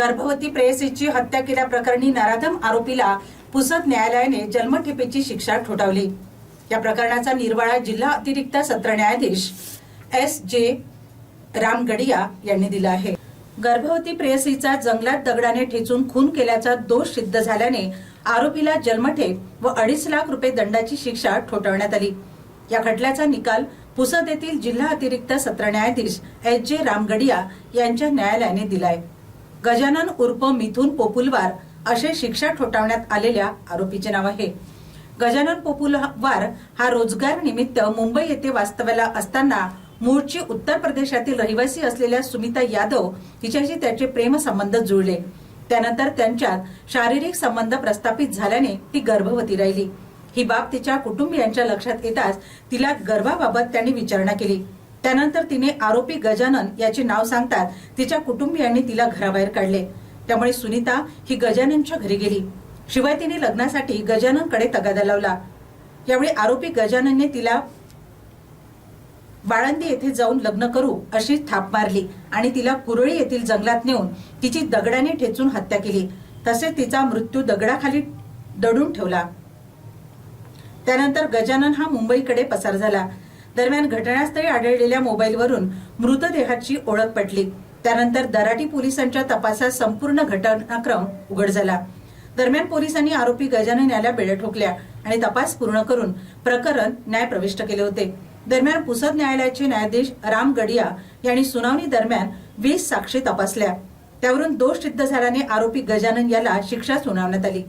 गर्भवती प्रेयसीची हत्या केल्याप्रकरणी नराधम आरोपीला पुसद न्यायालयाने जन्मठेपेची शिक्षा ठोठावली. या प्रकरणाचा निर्वाळा जिल्हा अतिरिक्त सत्र न्यायाधीश एस जे रामगडिया यांनी दिला आहे. गर्भवती प्रेयसीचा जंगलात दगडाने ठेचून खून केल्याचा दोष सिद्ध झाल्याने आरोपीला जन्मठेप व अडीच लाख रुपये दंडाची शिक्षा ठोठावण्यात आली. या खटल्याचा निकाल पुसद येथील जिल्हा अतिरिक्त सत्र न्यायाधीश एच जे रामगडिया यांच्या न्यायालयाने दिलाय. गजानन उर्फ मिथून पोपुलवार असे शिक्षा ठोठावण्यात आलेल्या आरोपीचे नाव आहे. गजानन पोपुलवार हा रोजगार निमित्त मुंबई येथे वास्तव्याला असताना मूळची उत्तर प्रदेशातील रहिवासी असलेल्या सुमिता यादव हिच्याशी त्याचे प्रेमसंबंध जुळले. त्यानंतर त्यांच्यात शारीरिक संबंध प्रस्थापित झाल्याने ती गर्भवती राहिली. ही बाब तिच्या कुटुंबियांच्या लक्षात येताच तिला गर्भाबाबत त्यांनी विचारणा केली. त्यानंतर तिने आरोपी गजानन याचे नाव सांगतात तिच्या कुटुंबियांनी तिला घराबाहेर काढले. त्यामुळे सुनीता ही गजाननच्या घरी गेली. शिवाय तिने लग्नासाठी गजाननकडे तगादा लावला. यावेळी आरोपी गजाननने तिला बाळंदी येथे जाऊन लग्न करू अशी थाप मारली आणि तिला कुरळी येथील जंगलात नेऊन तिची दगडाने ठेचून हत्या केली. तसेच तिचा मृत्यू दगडाखाली दडून ठेवला. त्यानंतर गजानन हा मुंबईकडे पसार झाला. दरम्यान घटनास्थळी आढळलेल्या मोबाईलवरून मृतदेहाची ओळख पटली. त्यानंतर दराटी पोलिसांच्या तपासात संपूर्ण घटनाक्रम उघड झाला. दरम्यान पोलिसांनी आरोपी गजानन याला बेड्या ठोकल्या आणि तपास पूर्ण करून प्रकरण न्यायप्रविष्ट केले होते. दरम्यान पुसद न्यायालयाचे न्यायाधीश राम गडिया यांनी सुनावणी दरम्यान वीस साक्षी तपासल्या. त्यावरून दोष सिद्ध झाल्याने आरोपी गजानन याला शिक्षा सुनावण्यात आली.